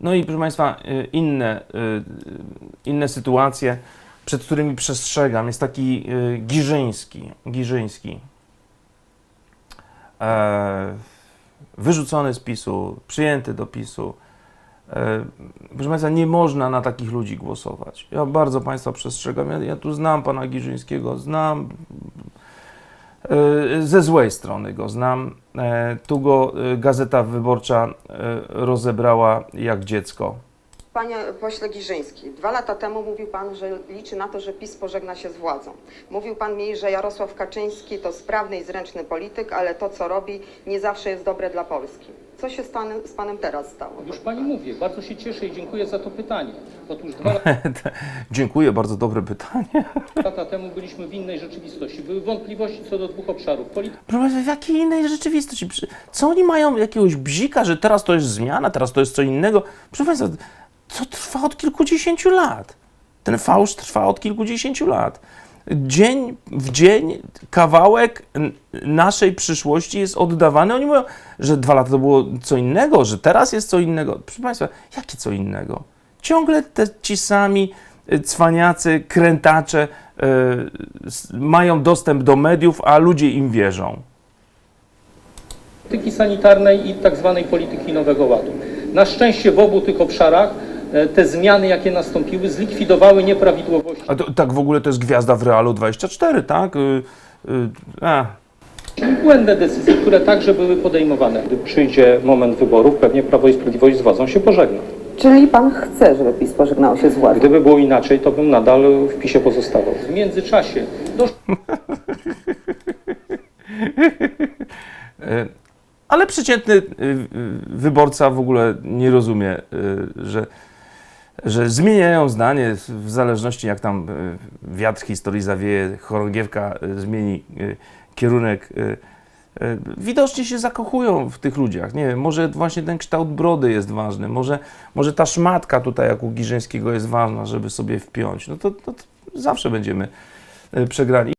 No i proszę Państwa, y, inne, y, inne sytuacje, przed którymi przestrzegam, jest taki y, Giżyński. Giżyński. E, wyrzucony z PiSu, przyjęty do PiSu. E, Proszę Państwa, nie można na takich ludzi głosować. Ja bardzo Państwa przestrzegam. Ja, ja tu znam Pana Giżyńskiego, znam ze złej strony go znam. E, Tu go e, Gazeta Wyborcza e, rozebrała jak dziecko. Panie pośle Giżyński, dwa lata temu mówił Pan, że liczy na to, że PiS pożegna się z władzą. Mówił Pan mi, że Jarosław Kaczyński to sprawny i zręczny polityk, ale to, co robi, nie zawsze jest dobre dla Polski. Co się z, panem- z Panem teraz stało? Już Pani mówię, bardzo się cieszę i dziękuję za to pytanie. Otóż dwa Dziękuję, bardzo dobre pytanie. lata temu byliśmy w innej rzeczywistości. Były wątpliwości co do dwóch obszarów. Polityki Proszę w jakiej innej rzeczywistości? Co oni mają jakiegoś bzika, że teraz to jest zmiana, teraz to jest co innego? Proszę Państwa, to trwa od kilkudziesięciu lat. Ten fałsz trwa od kilkudziesięciu lat. Dzień w dzień kawałek naszej przyszłości jest oddawany. Oni mówią, że dwa lata to było co innego, że teraz jest co innego. Proszę Państwa, jakie co innego? Ciągle te, ci sami y, cwaniacy, krętacze y, mają dostęp do mediów, a ludzie im wierzą. sanitarnej i tak zwanej polityki Nowego Ładu. Na szczęście w obu tych obszarach te zmiany, jakie nastąpiły, zlikwidowały nieprawidłowości A to, tak w ogóle to jest gwiazda w Realu 24, tak? Y, y, a. i błędne decyzje, które także były podejmowane. Gdy przyjdzie moment wyborów, pewnie Prawo i Sprawiedliwość z władzą się pożegna. Czyli Pan chce, żeby PiS pożegnał się z władzą? Gdyby było inaczej, to bym nadal w PiSie pozostawał. W międzyczasie doszło Y, Ale przeciętny y, y, wyborca w ogóle nie rozumie, y, że, że zmieniają zdanie w zależności jak tam y, wiatr historii zawieje, chorągiewka y, zmieni y, kierunek. Widocznie się zakochują w tych ludziach. Nie wiem, może właśnie ten kształt brody jest ważny, może, może ta szmatka tutaj jak u Giżyńskiego jest ważna, żeby sobie wpiąć. No to, to, to zawsze będziemy przegrani.